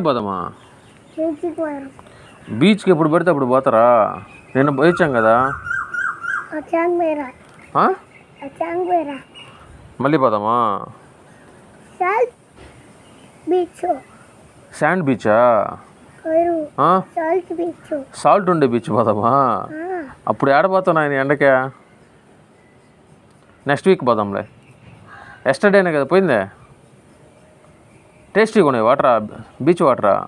పోదామా? బీచ్కి ఎప్పుడు పడితే అప్పుడు పోతారా? నేను పోయించాం కదా. మళ్ళీ పోదామా? శాండ్ బీచా? Salt beach. సాల్ట్ ఉండే బీచ్ పోదామా? అప్పుడు ఏడపోతాను ఆయన ఎండకే? Next week పోదాంలే. ఎస్టర్డేనే కదా పోయిందే? టేస్టీగా ఉన్నాయి వాటరా? బీచ్ వాటరా?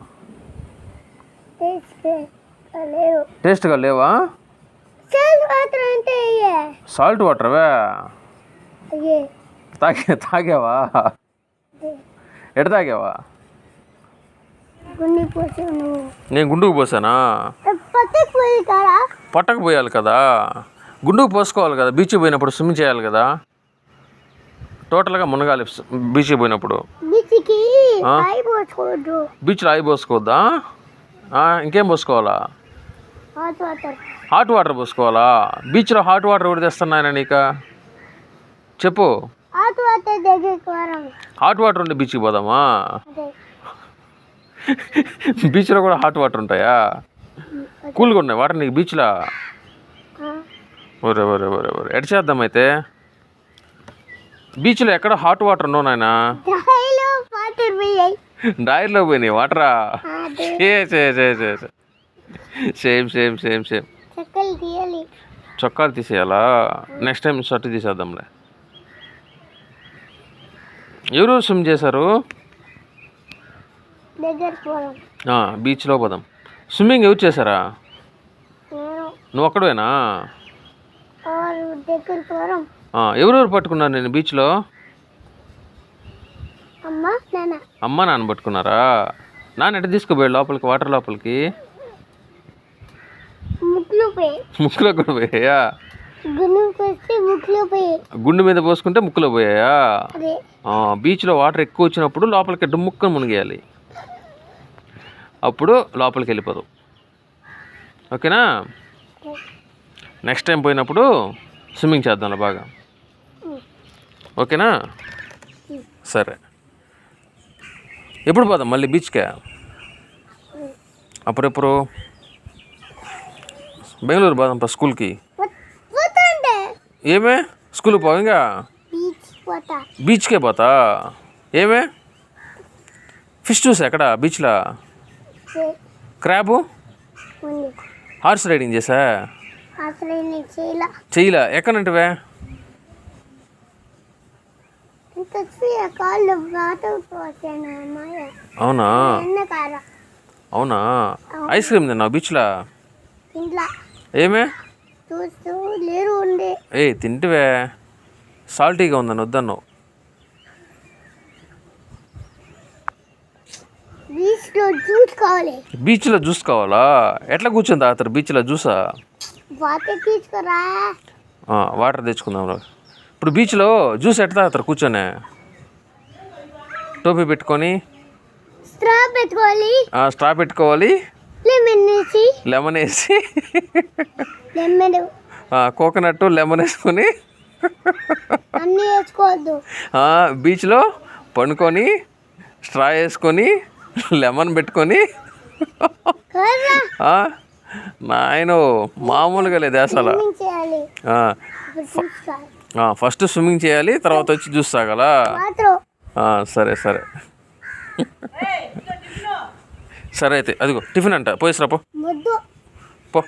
టేస్ట్గా లేవా. సాల్ట్ వాటర్వే తాగే తాగావా? ఎట తాగావా? నేను గుండుకు పోసానా? పొట్టకు పోయాలి కదా? గుండుకు పోసుకోవాలి కదా? బీచ్కి పోయినప్పుడు స్విమ్ చేయాలి కదా? టోటల్గా మునగాలి బీచ్కి పోయినప్పుడు. బీచ్కి ఆ? కాయ పోసుకోవద్దు. ఇంకేం పోసుకోవాలా? Hot water. పోసుకోవాలా? బీచ్లో హాట్ వాటర్ ఎవరు తెస్తున్నాయన నీక? చెప్పు. హాట్ వాటర్ ఉండే బీచ్కి పోదామా? బీచ్లో కూడా హాట్ వాటర్ ఉంటాయా? కూల్గా ఉన్నాయి వాటర్ నీకు బీచ్లో? ఒరే ఒరే ఒరే ఒరే ఎట్ చేద్దాం అయితే? బీచ్లో ఎక్కడ హాట్ వాటర్ ఉండవు నాయన? పోయాయి డాయర్లో పోయినాయి వాటరా? ఏ. సేమ్ సేమ్ సేమ్ సేమ్ చెక్కలు తీయాలి. చొక్కాలు తీసేయాలా? నెక్స్ట్ టైం షర్ట్ తీసేద్దాంలే. ఎవరు స్విమ్ చేశారు? బీచ్లో పోదాం. స్విమ్మింగ్ ఎవరు చేశారా? నువ్వు ఒక్కడవేనా? ఆ, ఎవరెవరు పట్టుకున్నారు నేను బీచ్లో అమ్మ నాన్న. పట్టుకున్నారా? నాన్న ఎట్ట తీసుకుపోయాడు లోపలికి వాటర్ లోపలికి? ముక్కులు పోయి. కూడా పోయాయా? గుండు మీద పోసుకుంటే ముక్కులో పోయాయా? బీచ్లో వాటర్ ఎక్కువ వచ్చినప్పుడు లోపలికి డుమ్ముక్కని మునిగేయాలి. అప్పుడు లోపలికి వెళ్ళిపోదు. ఓకేనా? నెక్స్ట్ టైం పోయినప్పుడు స్విమ్మింగ్ చేద్దాంలే బాగా. ఓకేనా? సరే. ఎప్పుడు పోదాం మళ్ళీ బీచ్కే? అప్పుడెప్పుడు? బెంగళూరు పోదాం పా స్కూల్కి. ఏమే? స్కూల్కి పోవు ఇంకా? బీచ్కే పోతా? ఏమే? ఫిష్ చూసా ఎక్కడ బీచ్లో? క్రాబు? హార్స్ రైడింగ్ చేసా? చేయలా? చెయ్యలా అవునా? అవునా? ఐస్ క్రీమ్ తిన్నావు బీచ్లో? ఏమే? ఏ తింటివే. సాల్టీగా ఉందని వద్దన్నావు. బీచ్లో జ్యూస్ కావాలి. బీచ్లో జ్యూస్ కావాలా? ఎట్లా కూర్చొని తాగుతారు బీచ్లో జ్యూసా? వాటర్ తీసుకురా. వాటర్ తెచ్చుకుందాం రా. ఇప్పుడు బీచ్లో జ్యూస్ ఎట్లా తాగుతారు కూర్చొని? టోపీ పెట్టుకొని. స్ట్రా పెట్టుకోవాలి. స్ట్రా పెట్టుకోవాలి. లెమన్ వేసి. లెమన్ వేసి. లెమన్. కోకోనట్ లెమన్ వేసుకొని. అన్నీ వేసుకోవద్దు. బీచ్లో పండుకొని స్ట్రా వేసుకొని లెమన్ పెట్టుకొని. నాయన మామూలుగా లేదు అసలు. ఫస్ట్ స్విమ్మింగ్ చేయాలి తర్వాత వచ్చి జ్యూస్ తాగాలా? సరే సరే. సరే అయితే అదిగో టిఫిన్ అంట పోయేసిరా పో. పో.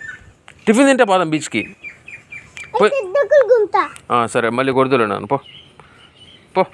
టిఫిన్ తింటే పోదాం బీచ్కి. పోయి. సరే మళ్ళీ కొడుతులే నాన్న పో. పో.